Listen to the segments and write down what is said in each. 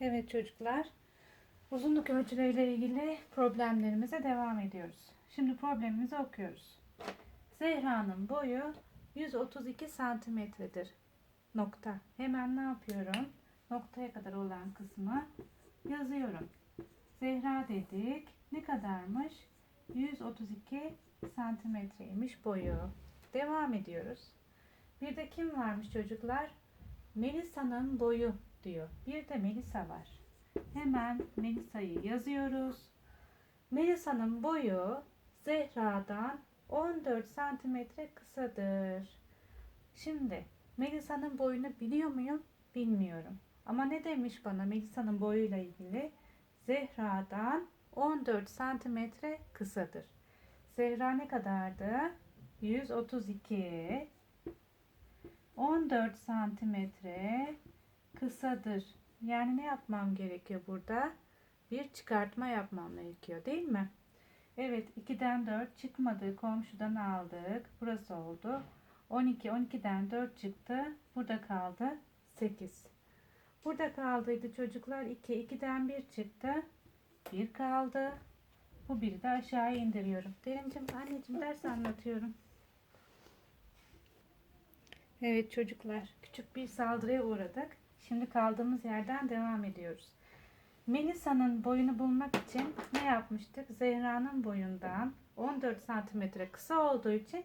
Evet çocuklar, uzunluk ölçüleriyle ilgili problemlerimize devam ediyoruz. Şimdi problemimizi okuyoruz. Zehra'nın boyu 132 santimetredir. Nokta. Hemen ne yapıyorum? Noktaya kadar olan kısmı yazıyorum. Zehra dedik. Ne kadarmış? 132 santimetreymiş boyu. Devam ediyoruz. Bir de kim varmış çocuklar? Melisa'nın boyu diyor. Bir de Melisa var. Hemen Melisa'yı yazıyoruz. Melisa'nın boyu Zehra'dan 14 santimetre kısadır. Şimdi Melisa'nın boyunu biliyor muyum? Bilmiyorum. Ama ne demiş bana Melisa'nın boyuyla ilgili? Zehra'dan 14 santimetre kısadır. Zehra ne kadardı? 132 14 santimetre kısadır. Yani ne yapmam gerekiyor burada? Bir çıkartma yapmam gerekiyor değil mi? Evet 2'den 4 çıkmadı. Komşudan aldık. Burası oldu. 12. 12'den 4 çıktı. Burada kaldı 8. Burada kaldıydı çocuklar 2. 2'den 1 çıktı. 1 kaldı. Bu biri de aşağı indiriyorum. Derincim anneciğim ders anlatıyorum. Evet çocuklar, küçük bir saldırıya uğradık. Şimdi kaldığımız yerden devam ediyoruz. Melisa'nın boyunu bulmak için ne yapmıştık? Zehra'nın boyundan 14 santimetre kısa olduğu için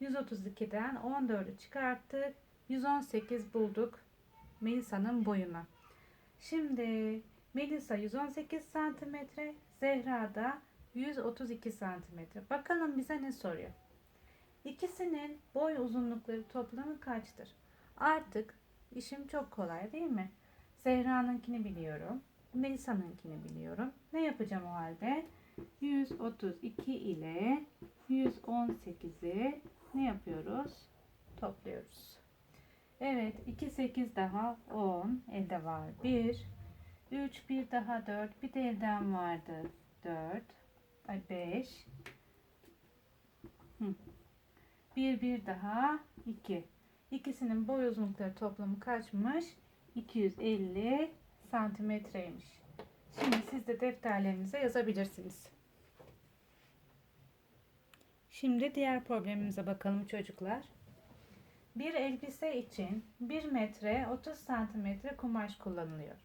132'den 14'ü çıkarttık. 118 bulduk Melisa'nın boyuna. Şimdi Melisa 118 santimetre, Zehra da 132 santimetre. Bakalım bize ne soruyor? İkisinin boy uzunlukları toplamı kaçtır? Artık işim çok kolay değil mi? Zehra'nınkini biliyorum. Melisa'nınkini biliyorum. Ne yapacağım o halde? 132 ile 118'i ne yapıyoruz? Topluyoruz. Evet 2 8 daha 10 elde var 1 3 bir daha 4 bir de elden vardı 4 ay 5 bir bir daha 2 ikisinin boy uzunlukları toplamı kaçmış? 250 santimetreymiş. Şimdi siz de defterlerinize yazabilirsiniz. Şimdi diğer problemimize bakalım çocuklar. Bir elbise için 1 metre 30 santimetre kumaş kullanılıyor.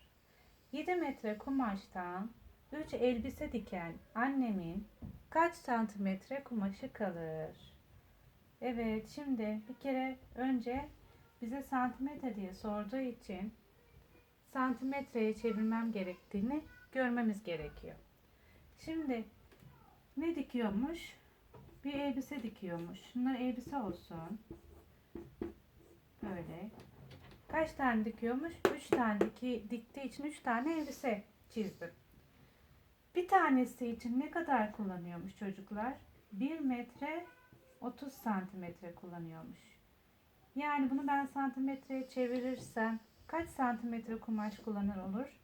7 metre kumaştan 3 elbise diken annemin kaç santimetre kumaşı kalır? Evet şimdi bir kere önce bize santimetre diye sorduğu için santimetreye çevirmem gerektiğini görmemiz gerekiyor. Şimdi ne dikiyormuş? Bir elbise dikiyormuş. Şunlar elbise olsun. Böyle. Kaç tane dikiyormuş? 3 tane diki, diktiği için 3 tane elbise çizdim. Bir tanesi için ne kadar kullanıyormuş çocuklar? 1 metre 30 santimetre kullanıyormuş. Yani bunu ben santimetreye çevirirsem kaç santimetre kumaş kullanır olur?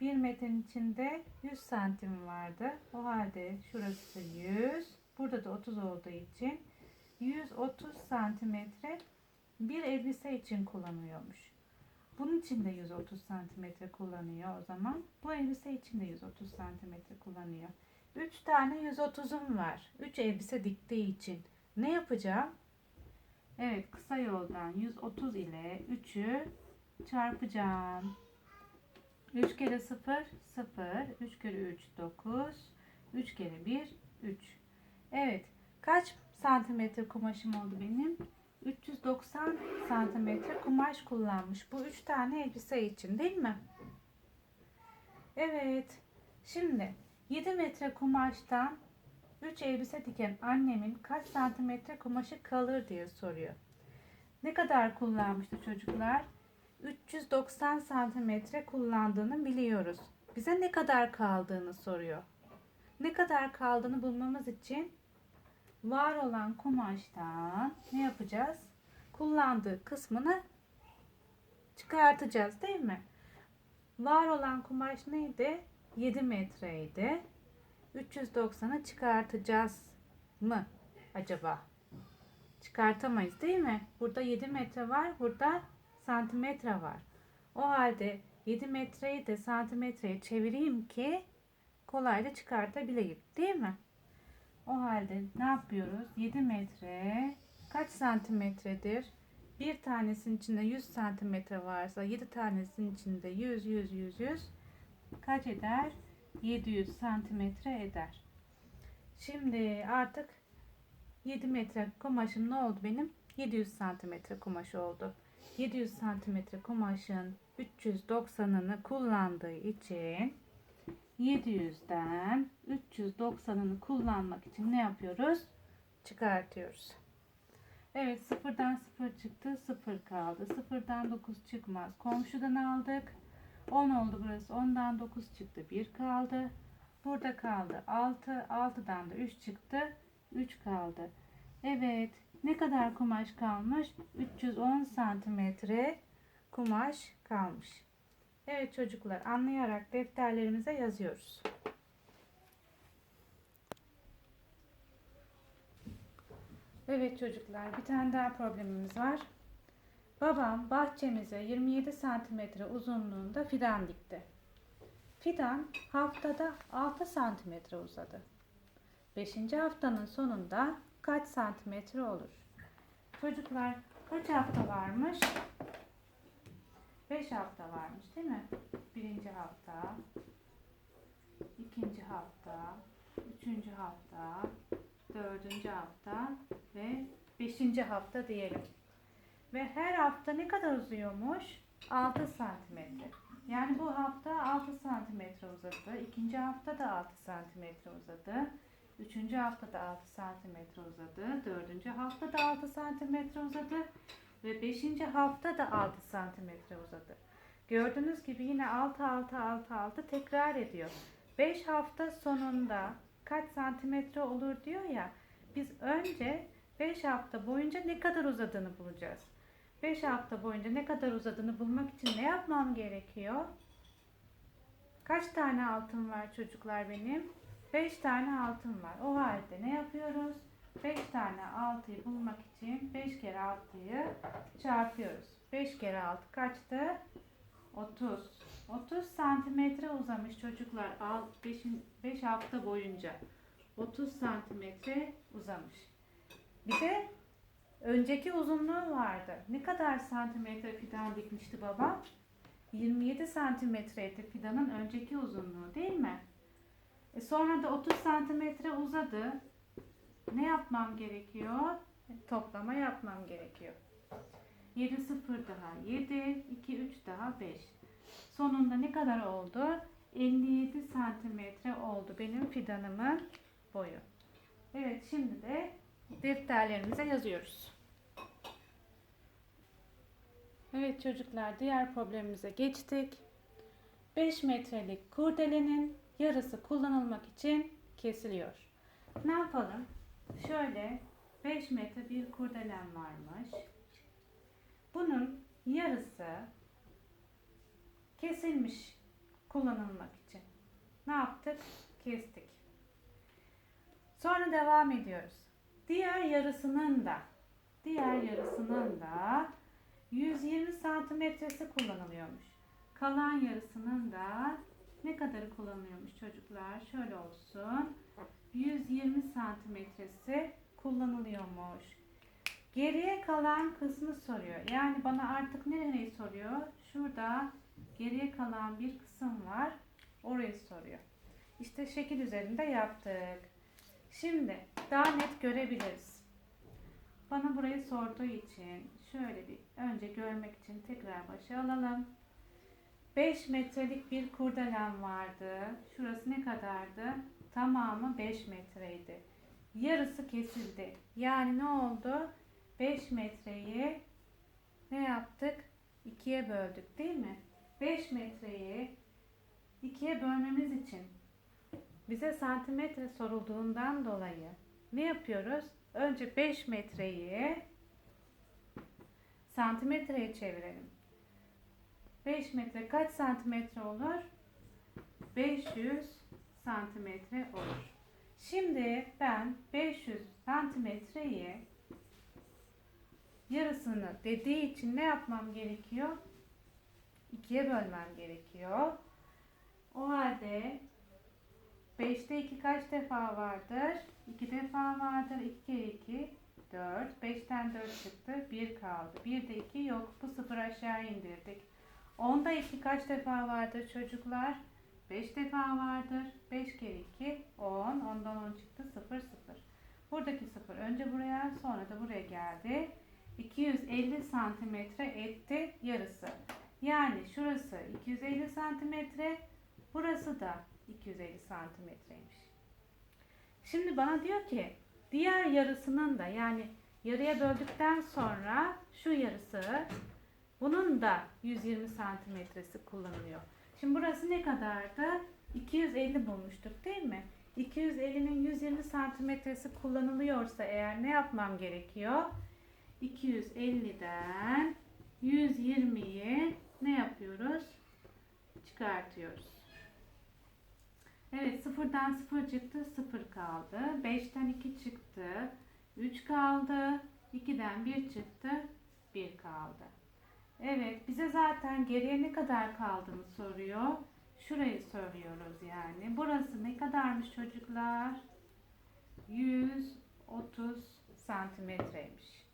1 metrenin içinde 100 santim vardı. O halde şurası 100. Burada da 30 olduğu için 130 santimetre bir elbise için kullanıyormuş. Bunun için de 130 santimetre kullanıyor o zaman. Bu elbise için de 130 santimetre kullanıyor. 3 tane 130'um var. 3 elbise diktiği için. Ne yapacağım? Evet kısa yoldan 130 ile 3'ü çarpacağım. 3 kere 0 0. 3 kere 3 9. 3 kere 1 3. Evet kaç santimetre kumaşım oldu benim? 390 santimetre kumaş kullanmış. Bu üç tane elbise için değil mi? Evet. Şimdi 7 metre kumaştan 3 elbise diken annemin kaç santimetre kumaşı kalır diye soruyor. Ne kadar kullanmıştı çocuklar? 390 santimetre kullandığını biliyoruz. Bize ne kadar kaldığını soruyor. Ne kadar kaldığını bulmamız için var olan kumaştan ne yapacağız? Kullandığı kısmını çıkartacağız değil mi? Var olan kumaş neydi? 7 metreydi. 390'ı çıkartacağız mı acaba? Çıkartamayız değil mi? Burada 7 metre var, burada santimetre var. O halde 7 metreyi de santimetreye çevireyim ki kolayca çıkartabileyim. Değil mi? O halde ne yapıyoruz? 7 metre kaç santimetredir? Bir tanesinin içinde 100 santimetre varsa 7 tanesinin içinde 100 100 100 100 kaç eder? 700 santimetre eder. Şimdi artık 7 metre kumaşım ne oldu benim? 700 santimetre kumaş oldu. 700 santimetre kumaşın 390'ını kullandığı için 700'den 390'ını kullanmak için ne yapıyoruz? Çıkartıyoruz. Evet sıfırdan sıfır çıktı sıfır kaldı. Sıfırdan 9 çıkmaz. Komşudan aldık. 10 oldu burası. 10'dan 9 çıktı. 1 kaldı. Burada kaldı 6. 6'dan da 3 çıktı. 3 kaldı. Evet. Ne kadar kumaş kalmış? 310 santimetre kumaş kalmış. Evet çocuklar anlayarak defterlerimize yazıyoruz. Evet çocuklar bir tane daha problemimiz var. Babam bahçemize 27 santimetre uzunluğunda fidan dikti. Fidan haftada 6 santimetre uzadı. 5. haftanın sonunda kaç santimetre olur? Çocuklar kaç hafta varmış? 5 hafta varmış değil mi? Birinci hafta, ikinci hafta, üçüncü hafta, dördüncü hafta ve beşinci hafta diyelim. Ve her hafta ne kadar uzuyormuş? 6 santimetre. Yani bu hafta 6 santimetre uzadı. İkinci hafta da 6 santimetre uzadı. Üçüncü hafta da 6 santimetre uzadı. Dördüncü hafta da 6 santimetre uzadı. Ve beşinci hafta da 6 santimetre uzadı. Gördüğünüz gibi yine 6 6 6 6 tekrar ediyor. 5 hafta sonunda kaç santimetre olur diyor ya. Biz önce 5 hafta boyunca ne kadar uzadığını bulacağız. 5 hafta boyunca ne kadar uzadığını bulmak için ne yapmam gerekiyor? Kaç tane altın var çocuklar benim? 5 tane altın var. O halde ne yapıyoruz? 5 tane altıyı bulmak için 5 kere 6'yı çarpıyoruz. 5 kere 6 kaçtı? 30. 30 santimetre uzamış çocuklar 5, 5 hafta boyunca. 30 santimetre uzamış. Bir de önceki uzunluğu vardı. Ne kadar santimetre fidan dikmişti baba? 27 santimetreydi fidanın önceki uzunluğu değil mi? E sonra da 30 santimetre uzadı. Ne yapmam gerekiyor? Toplama yapmam gerekiyor. 7 0 daha 7, 2 3 daha 5. Sonunda ne kadar oldu? 57 santimetre oldu benim fidanımın boyu. Evet şimdi de defterlerimize yazıyoruz. Evet çocuklar diğer problemimize geçtik. 5 metrelik kurdelenin yarısı kullanılmak için kesiliyor. Ne yapalım? Şöyle 5 metre bir kurdelen varmış. Bunun yarısı kesilmiş kullanılmak için. Ne yaptık? Kestik. Sonra devam ediyoruz. Diğer yarısının da diğer yarısının da 120 santimetresi kullanılıyormuş. Kalan yarısının da ne kadarı kullanılıyormuş çocuklar? Şöyle olsun. 120 santimetresi kullanılıyormuş. Geriye kalan kısmı soruyor. Yani bana artık nereyi soruyor? Şurada geriye kalan bir kısım var. Orayı soruyor. İşte şekil üzerinde yaptık. Şimdi daha net görebiliriz. Bana burayı sorduğu için şöyle bir önce görmek için tekrar başa alalım. 5 metrelik bir kurdelen vardı. Şurası ne kadardı? Tamamı 5 metreydi. Yarısı kesildi. Yani ne oldu? 5 metreyi ne yaptık? 2'ye böldük değil mi? 5 metreyi 2'ye bölmemiz için bize santimetre sorulduğundan dolayı ne yapıyoruz? Önce 5 metreyi santimetreye çevirelim. 5 metre kaç santimetre olur? 500 santimetre olur. Şimdi ben 500 santimetreyi yarısını dediği için ne yapmam gerekiyor? ikiye bölmem gerekiyor. O halde 5'te 2 kaç defa vardır? 2 defa vardır. 2 kere 2 4. 5'ten 4 çıktı. 1 kaldı. 1 de 2 yok. Bu sıfır aşağı indirdik. 10'da 2 kaç defa vardır çocuklar? 5 defa vardır. 5 kere 2 10. Ondan 10 çıktı. 0 0. Buradaki 0 önce buraya sonra da buraya geldi. 250 santimetre etti yarısı. Yani şurası 250 santimetre. Burası da 250 santimetreymiş. Şimdi bana diyor ki diğer yarısının da yani yarıya böldükten sonra şu yarısı bunun da 120 santimetresi kullanılıyor. Şimdi burası ne kadardı? 250 bulmuştuk değil mi? 250'nin 120 santimetresi kullanılıyorsa eğer ne yapmam gerekiyor? 250'den 120'yi ne yapıyoruz? Çıkartıyoruz. Evet sıfırdan sıfır çıktı sıfır kaldı. 5'ten 2 çıktı. 3 kaldı. 2'den 1 çıktı. 1 kaldı. Evet bize zaten geriye ne kadar kaldığını soruyor. Şurayı soruyoruz yani. Burası ne kadarmış çocuklar? 130 santimetreymiş.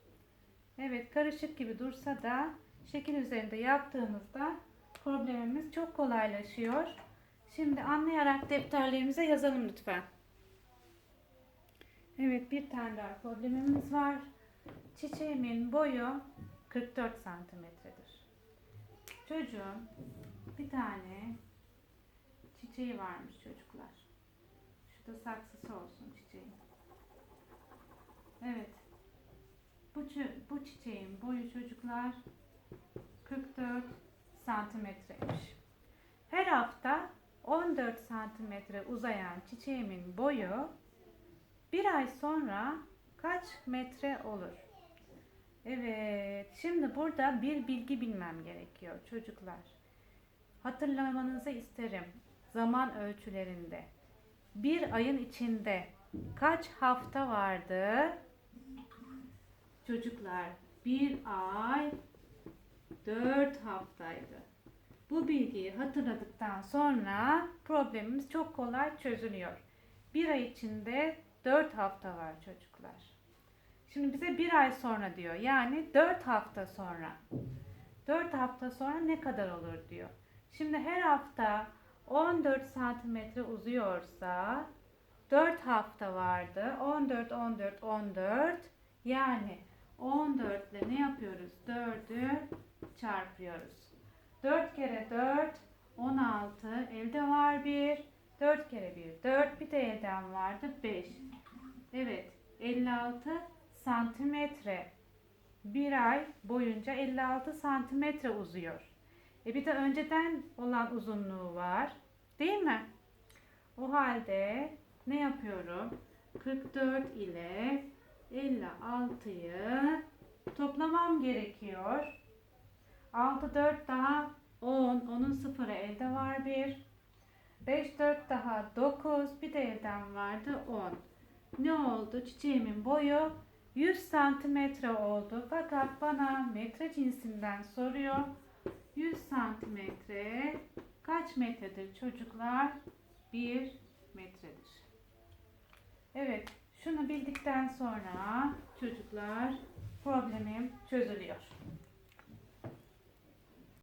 Evet karışık gibi dursa da şekil üzerinde yaptığımızda problemimiz çok kolaylaşıyor. Şimdi anlayarak defterlerimize yazalım lütfen. Evet bir tane daha problemimiz var. Çiçeğimin boyu 44 santimetredir. Çocuğun bir tane çiçeği varmış çocuklar. Şurada saksısı olsun çiçeğin. Evet. Bu, bu çiçeğin boyu çocuklar 44 santimetreymiş. Her hafta 14 santimetre uzayan çiçeğimin boyu bir ay sonra kaç metre olur? Evet, şimdi burada bir bilgi bilmem gerekiyor çocuklar. Hatırlamanızı isterim. Zaman ölçülerinde bir ayın içinde kaç hafta vardı? Çocuklar bir ay dört haftaydı. Bu bilgiyi hatırladıktan sonra problemimiz çok kolay çözülüyor. Bir ay içinde 4 hafta var çocuklar. Şimdi bize bir ay sonra diyor. Yani 4 hafta sonra. 4 hafta sonra ne kadar olur diyor. Şimdi her hafta 14 santimetre uzuyorsa 4 hafta vardı. 14, 14, 14. Yani 14 ile ne yapıyoruz? 4'ü çarpıyoruz. 4 kere 4 16 elde var 1 4 kere 1 4 bir de elden vardı 5 Evet 56 santimetre bir ay boyunca 56 santimetre uzuyor. E bir de önceden olan uzunluğu var. Değil mi? O halde ne yapıyorum? 44 ile 56'yı toplamam gerekiyor. 6 4 daha 10. Onun sıfırı elde var 1. 5 4 daha 9. Bir de elden vardı 10. Ne oldu? Çiçeğimin boyu 100 santimetre oldu. Fakat bana metre cinsinden soruyor. 100 santimetre kaç metredir çocuklar? 1 metredir. Evet, şunu bildikten sonra çocuklar problemim çözülüyor.